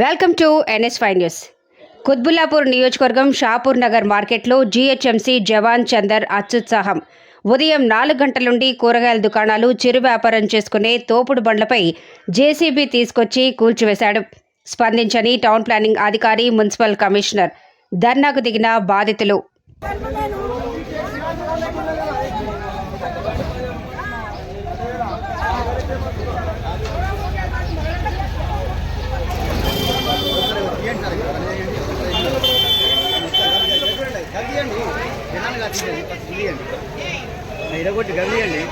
Welcome to NS five news. Qutbullapur నియోజకవర్గం షాపూర్ నగర్ మార్కెట్లో GHMC జవాన్ చందర్ అత్యుత్సాహం. ఉదయం నాలుగు గంటల నుండి కూరగాయల దుకాణాలు చిరు వ్యాపారం చేసుకునే తోపుడు బండ్లపై జేసీబీ తీసుకొచ్చి కూల్చివేశాడు. స్పందించని టౌన్ ప్లానింగ్ అధికారి మున్సిపల్ కమిషనర్. ధర్నాకు దిగిన బాధితులు. ఇరగొట్టి గదియండి